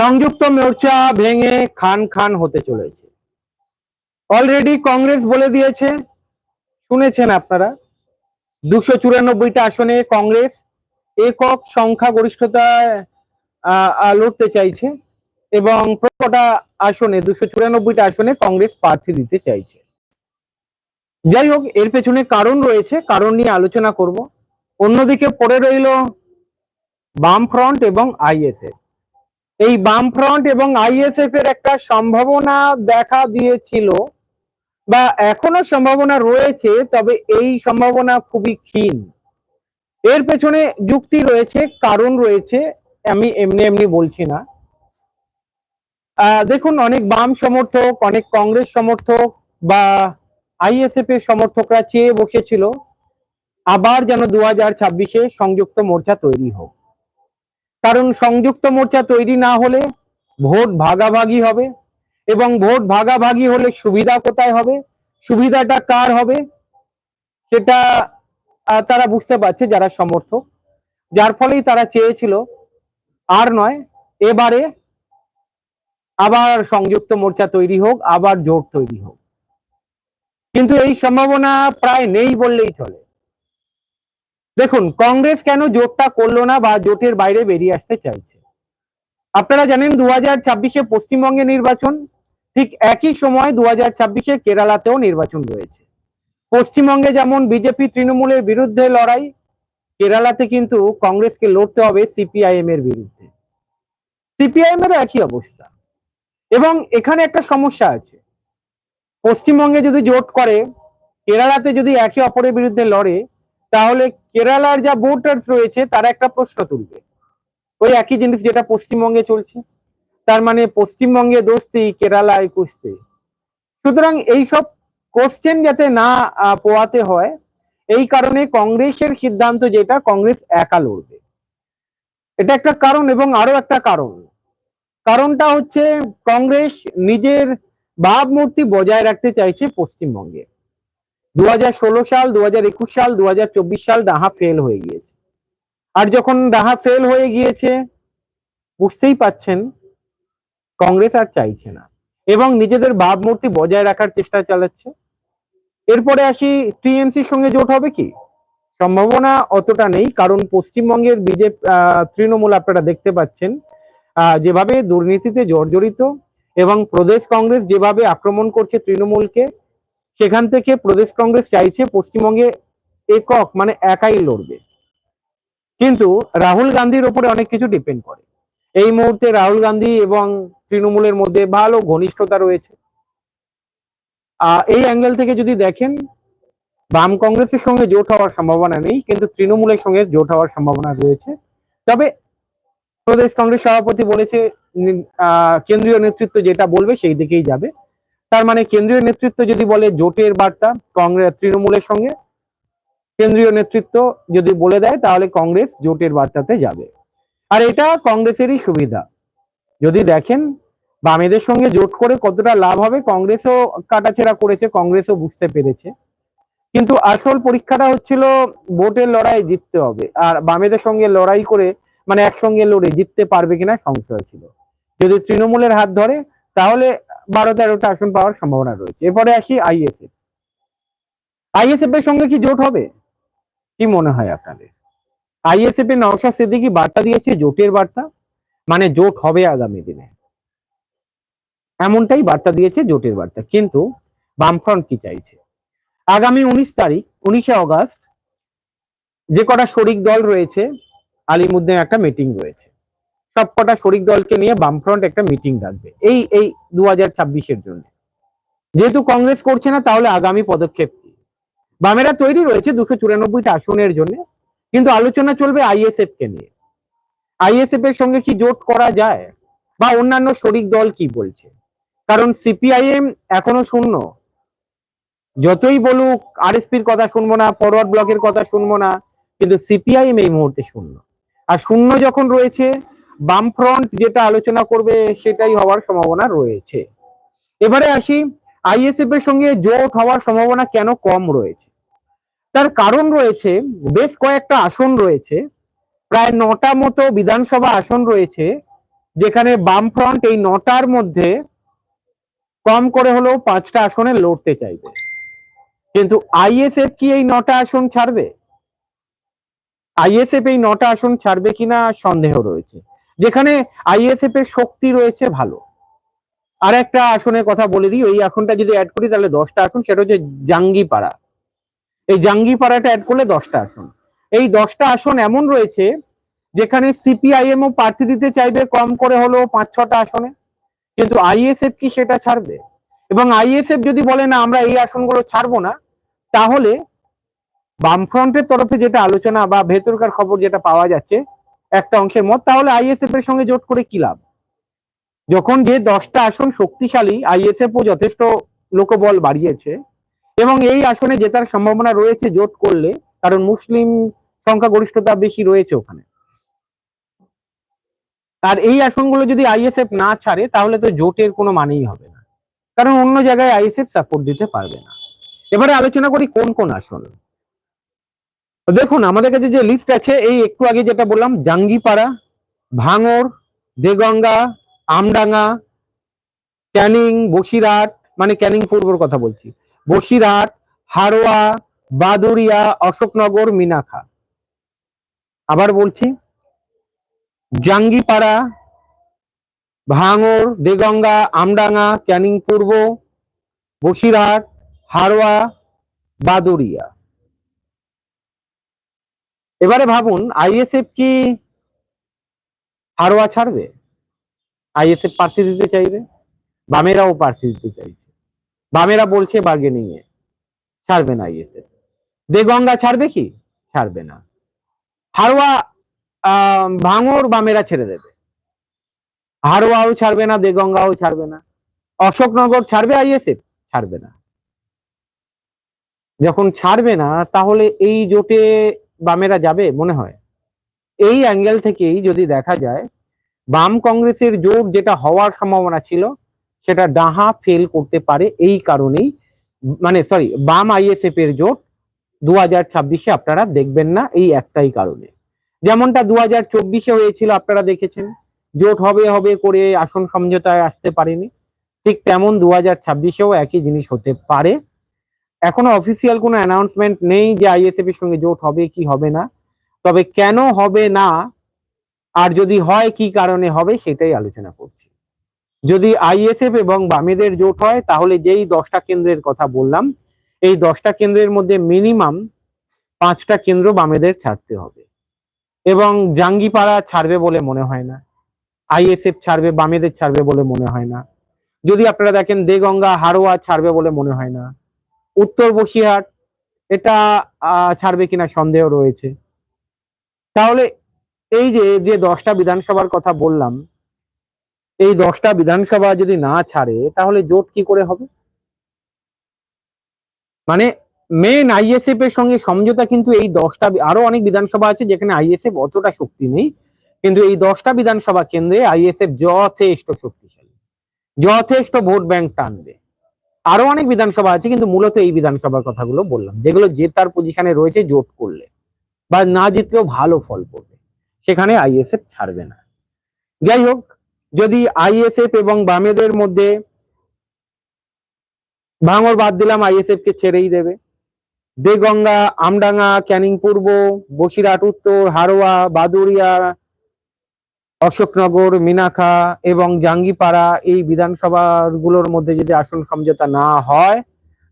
সংযুক্ত মোর্চা ভেঙে খান খান হতে চলেছে। অলরেডি কংগ্রেস বলে দিয়েছে শুনেছেন আপনারা দুশো চুরানব্বইটা আসনে কংগ্রেস একক সংখ্যা গরিষ্ঠতায় আহ, আহ, লড়তে চাইছে এবং প্রত্যেকটা আসনে দুশো চুরানব্বইটা আসনে কংগ্রেস প্রার্থী দিতে চাইছে। যাই হোক এর পেছনে কারণ রয়েছে কারণ নিয়ে আলোচনা করব। অন্যদিকে পড়ে রইল বাম ফ্রন্ট এবং আইএসএফ। এই বাম ফ্রন্ট এবং আইএসএফ এর একটা সম্ভাবনা দেখা দিয়েছিল বা এখনও সম্ভাবনা রয়েছে, তবে এই সম্ভাবনা খুবই ক্ষীণ। এর পেছনে যুক্তি রয়েছে, কারণ রয়েছে, আমি এমনি এমনি বলছি না। দেখুন, অনেক বাম সমর্থক, অনেক কংগ্রেস সমর্থক বা আইএসএফ এর সমর্থকরা চেয়ে বসেছিল, আবার যেন দু হাজার ছাব্বিশে সংযুক্ত মোর্চা তৈরি হোক। কারণ সংযুক্ত মোর্চা তৈরি না হলে ভোট ভাগাভাগি হবে এবং ভোট ভাগাভাগি হলে সুবিধা কোথায় হবে? সুবিধাটা কার হবে? সেটা তারা বুঝতে পারছে যারা সমর্থক। যার ফলেই তারা চেয়েছিল আর নয়, এবারে আবার সংযুক্ত মোর্চা তৈরি হোক, আবার জোট তৈরি হোক। কিন্তু এই সম্ভাবনা প্রায় নেই বললেই চলে। দেখুন, কংগ্রেস কেন জোটটা করল না বা জোটের বাইরে বেরিয়ে আসতে চাইছে? আপনারা জানেন দু হাজার ছাব্বিশে পশ্চিমবঙ্গে নির্বাচন, ঠিক একই সময় দু হাজার ছাব্বিশে কেরালাতেও নির্বাচন রয়েছে। পশ্চিমবঙ্গে যেমন বিজেপি তৃণমূলের বিরুদ্ধে লড়াই, কেরালাতে কিন্তু কংগ্রেসকে লড়তে হবে সিপিআইএম এর বিরুদ্ধে। সিপিআইএম এর একই অবস্থা। এবং এখানে একটা সমস্যা আছে। পশ্চিমবঙ্গে যদি জোট করে, কেরালাতে যদি একে অপরের বিরুদ্ধে লড়ে তাহলে কেরালার যা ভোটার্স রয়েছে, তারা একটা প্রশ্ন তুলবে। ওই একই জিনিস যেটা পশ্চিমবঙ্গে চলছে। তার মানে পশ্চিমবঙ্গে দোস্তি কেরালায় কুস্তি সুতরাং এইসব কোশ্চেন যাতে না পোয়াতে হয়, এই কারণে কংগ্রেসের সিদ্ধান্ত যেটা, কংগ্রেস একা লড়বে। এটা একটা কারণ এবং আরও একটা কারণ। কারণটা হচ্ছে, কংগ্রেস নিজের ভাবমূর্তি বজায় রাখতে চাইছে পশ্চিমবঙ্গে। দু হাজার ষোলো সাল দু হাজার একুশ সাল, দুহাজার চব্বিশ সাল ডাহা ফেল হয়ে গিয়েছে। আর যখন ডাহা ফেল হয়ে গিয়েছে, বুঝতেই পাচ্ছেন, কংগ্রেস আর চাইছে না। এবং নিজেদের ভাবমূর্তি বজায় রাখার চেষ্টা চালাচ্ছে। এরপরে আসি, টিএমসির সঙ্গে জোট হবে কি? সম্ভাবনা অতটা নেই, কারণ পশ্চিমবঙ্গের বিজেপি তৃণমূল আপনারা দেখতে পাচ্ছেন যেভাবে দুর্নীতিতে জর্জরিত এবং প্রদেশ কংগ্রেস যেভাবে আক্রমণ করছে তৃণমূলকে সেখান থেকে প্রদেশ কংগ্রেস চাইছে পশ্চিমবঙ্গে একক মানে একাই লড়বে। কিন্তু রাহুল গান্ধীর ওপরে অনেক কিছু ডিপেন্ড করে। এই মুহূর্তে রাহুল গান্ধী এবং তৃণমূলের মধ্যে ভালো ঘনিষ্ঠতা রয়েছে। এই অ্যাঙ্গেল থেকে যদি দেখেন, বাম কংগ্রেসের সঙ্গে জোট হওয়ার সম্ভাবনা নেই, কিন্তু তৃণমূলের সঙ্গে জোট হওয়ার সম্ভাবনা রয়েছে। তবে প্রদেশ কংগ্রেস সভাপতি বলেছে কেন্দ্রীয় নেতৃত্ব যেটা বলবে সেই দিকেই যাবে। তার মানে কেন্দ্রীয় নেতৃত্ব যদি বলে জোটের বার্তা কংগ্রেস তৃণমূলের সঙ্গে, কেন্দ্রীয় নেতৃত্ব যদি বলে দেয়, তাহলে কংগ্রেস জোটের বার্তাতে যাবে। আর এটা কংগ্রেসেরই সুবিধা। যদি দেখেন, বামেদের সঙ্গে জোট করে কতটা লাভ হবে, কংগ্রেসও কাটাছেড়া করেছে, কংগ্রেসও বুঝতে পেরেছে। কিন্তু আসল পরীক্ষাটা হচ্ছিল ভোটের লড়াই জিততে হবে। আর বামেদের সঙ্গে লড়াই করে মানে একসঙ্গে লড়ে জিততে পারবে কিনা সংশয় ছিল। যদি তৃণমূলের হাত ধরে, তাহলে বারো তেরোটা আসন পাওয়ার সম্ভাবনা রয়েছে। এরপরে আসি আইএসএফ আইএসএফ এর সঙ্গে কি জোট হবে? কি মনে হয় আপনাদের? আইএসএফ এর নওশাদ সিদ্দিকি বার্তা দিয়েছে জোটের বার্তা মানে জোট হবে আগামী দিনে। এমনটাই বার্তা দিয়েছে জোটের বার্তা। কিন্তু বামফ্রন্ট কি চাইছে? আগামী উনিশ তারিখ, উনিশে অগস্ট যে কটা শরিক দল রয়েছে আলিমুদ্দিন একটা মিটিং রয়েছে। সবকটা শরিক দলকে নিয়ে বামফ্রন্ট একটা মিটিং ডাকবে এই এই দু হাজার জন্য। যেহেতু কংগ্রেস করছে না, তাহলে আগামী পদক্ষেপ কি? বামেরা তৈরি রয়েছে দুশো চুরানব্বইটা আসনের জন্য, কিন্তু আলোচনা চলবে আইএসএফ কে নিয়ে। আইএসএফ এর সঙ্গে কি জোট করা যায়? বা অন্যান্য শরিক দল কি বলছে? কারণ সিপিআইএম এখনও শূন্য। যতই বলুক, আরএসপির কথা শুনব না, ফরওয়ার্ড ব্লকের কথা শুনব না, কিন্তু সিপিআইএম এই মুহূর্তে শূন্য। আর শূন্য যখন রয়েছে বামফ্রন্ট যেটা আলোচনা করবে সেটাই হওয়ার সম্ভাবনা রয়েছে। এবারে আসি, আইএসএফ এর সঙ্গে জোট হওয়ার সম্ভাবনা কেন কম রয়েছে? তার কারণ রয়েছে, বেশ কয়েকটা আসন রয়েছে, প্রায় নটা মতো বিধানসভা আসন রয়েছে, যেখানে বামফ্রন্ট এই নটার মধ্যে কম করে হলেও পাঁচটা আসনে লড়তে চাইবে। কিন্তু আইএসএফ কি এই নটা আসন ছাড়বে? আইএসএফ এই নটা আসন ছাড়বে কিনা সন্দেহ রয়েছে। যেখানে আইএসএফ এর শক্তি রয়েছে ভালো। আর একটা আসনের কথা বলে দিই, ওই আসনটা যদি অ্যাড করি তাহলে দশটা আসন, সেটা হচ্ছে জাঙ্গিপাড়া। এই জাঙ্গিপাড়াটা অ্যাড করলে দশটা আসন। এই দশটা আসন এমন রয়েছে, যেখানে সিপিআইএম ও প্রার্থী দিতে চাইবে, কম করে হলেও পাঁচ ছটা আসনে। কিন্তু আইএসএফ কি সেটা ছাড়বে? এবং আইএসএফ যদি বলে, না, আমরা এই আসনগুলো ছাড়বো না, তাহলে বামফ্রন্টের তরফে যেটা আলোচনা বা ভেতরকার খবর যেটা পাওয়া যাচ্ছে একটা অংশের মত, তাহলে আইএসএফ এর সঙ্গে জোট করে কি লাভ? যখন যে দশটা আসন শক্তিশালী আইএসএফ ও যথেষ্ট লোকবল বাড়িয়েছে, এবং এই আসনে জেতার সম্ভাবনা রয়েছে জোট করলে, কারণ মুসলিম সংখ্যাগরিষ্ঠতা বেশি রয়েছে ওখানে। আর এই আসনগুলো যদি আইএসএফ না ছাড়ে, তাহলে তো জোটের কোনো মানেই হবে না। কারণ অন্য জায়গায় আইএসএফ সাপোর্ট দিতে পারবে না। এবারে আলোচনা করি কোন কোন আসন। দেখুন, আমাদের কাছে যে লিস্ট আছে, এই একটু আগে যেটা বললাম, জাঙ্গিপাড়া ভাঙর দেগঙ্গা, আমডাঙ্গা, ক্যানিং, বসিরহাট মানে ক্যানিং পূর্বর কথা বলছি। বসিরহাট, হারোয়া বাদুরিয়া অশোকনগর, মিনাখা। আবার বলছি, জাঙ্গিপাড়া ভাঙর দেগঙ্গা, আমডাঙ্গা, ক্যানিং পূর্ব, বসিরহাট, হারোয়া বাদুরিয়া এবারে ভাবুন আইএসএফ কি হারোয়া ছাড়বে? আইএসএফ প্রার্থী দিতে চাইবে? বামেরাও প্রার্থী দিতে চাইছে। বামেরা বলছে বার্গেনিং এ ছাড়বে না আইএসএফ দেগঙ্গা ছাড়বে কি? ছাড়বে না। হারোয়া ভাঙর বামেরা ছেড়ে দেবে। হারোয়াও ছাড়বে না, দেগঙ্গাও ছাড়বে না। অশোকনগর ছাড়বে আইএসএফ ছাড়বে না। যখন ছাড়বে না, তাহলে এই জোটে বামেরা যাবে মনে হয়। এই অ্যাঙ্গেল থেকেই যদি দেখা যায়, বাম কংগ্রেসের জোট যেটা হওয়ার সম্ভাবনা ছিল, সেটা ডাহা ফেল করতে পারে এই কারণেই। মানে সরি বাম আইএসএফ এর জোট দু হাজার ছাব্বিশে আপনারা দেখবেন না এই একটাই কারণে। যেমনটা দু হাজার চব্বিশে হয়েছিল আপনারা দেখেছেন। জোট হবে হবে করে আসন সমঝোতায় আসতে পারেনি। ঠিক তেমন দু হাজার ছাব্বিশেও একই জিনিস হতে পারে। এখনও অফিসিয়াল কোনো অ্যানাউন্সমেন্ট নেই যে আইএসএফ এর সঙ্গে জোট হবে কি হবে না। তবে কেন হবে না, আর যদি হয় কি কারণে হবে সেটাই আলোচনা করছি। যদি আইএসএফ এবং বামেদের জোট হয়, তাহলে যেই দশটা কেন্দ্রের কথা বললাম, এই দশটা কেন্দ্রের মধ্যে মিনিমাম পাঁচটা কেন্দ্র বামেদের ছাড়তে হবে। এবং জাঙ্গিপাড়া ছাড়বে বলে মনে হয় না আইএসএফ ছাড়বে, বামেদের ছাড়বে বলে মনে হয় না। যদি আপনারা দেখেন দেগঙ্গা হারোয়া ছাড়বে বলে মনে হয় না উত্তর বসিরহাট, এটা ছাড়বে কিনা সন্দেহ রয়েছে। তাহলে এই যে যে দশটা বিধানসভার কথা বললাম, এই দশটা বিধানসভা যদি না ছাড়ে, তাহলে জোট কি করে হবে? মানে মেন আইএসএফ এর সঙ্গে সমঝোতা কিন্তু এই দশটা, আরও অনেক বিধানসভা আছে যেখানে আইএসএফ অতটা শক্তি নেই, কিন্তু এই দশটা বিধানসভা কেন্দ্রে আইএসএফ যথেষ্ট শক্তিশালী। যথেষ্ট ভোট ব্যাংক টানবে। আরও অনেক বিধানসভা আছে, কিন্তু মূলত এই বিধানসভার কথাগুলো বললাম, যেগুলো জেতার পজিশনে রয়েছে জোট করলে বা না জিতলেও ভালো ফল করবে। সেখানে আইএসএফ ছাড়বে না। যাই হোক, যদি আইএসএফ এবং বামেদের মধ্যে ভাঙর বাদ দিলাম আইএসএফ কে ছেড়েই দেবে। দেগঙ্গা, আমডাঙ্গা ক্যানিং পূর্ব বসিরহাট, উত্তর, হারোয়া বাদুরিয়া অশোকনগর মিনাখা এবং জাঙ্গিপাড়া এই বিধানসভাগুলোর মধ্যে যদি আসন সমঝোতা না হয়,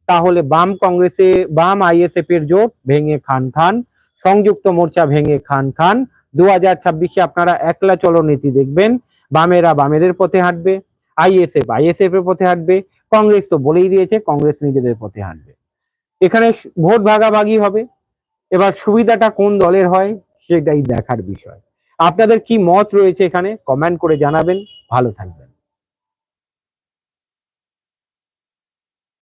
তাহলে বাম কংগ্রেসে, বাম আইএসএফ এর জোট ভেঙে খান খান, সংযুক্ত মোর্চা ভেঙে খান খান। দু হাজার ছাব্বিশে আপনারা একলা চলো নীতি দেখবেন, বামেরা বামেদের পথে হাঁটবে, আইএসএফ আইএসএফ এর পথে হাঁটবে, কংগ্রেস তো বলেই দিয়েছে, কংগ্রেস নিজেদের পথে হাঁটবে। এখানে ভোট ভাগাভাগি হবে, এবার সুবিধাটা কোন দলের হয়, সেটাই দেখার বিষয়। আপনাদের কি মত রয়েছে এখানে? কমেন্ট করে জানাবেন। ভালো থাকবেন।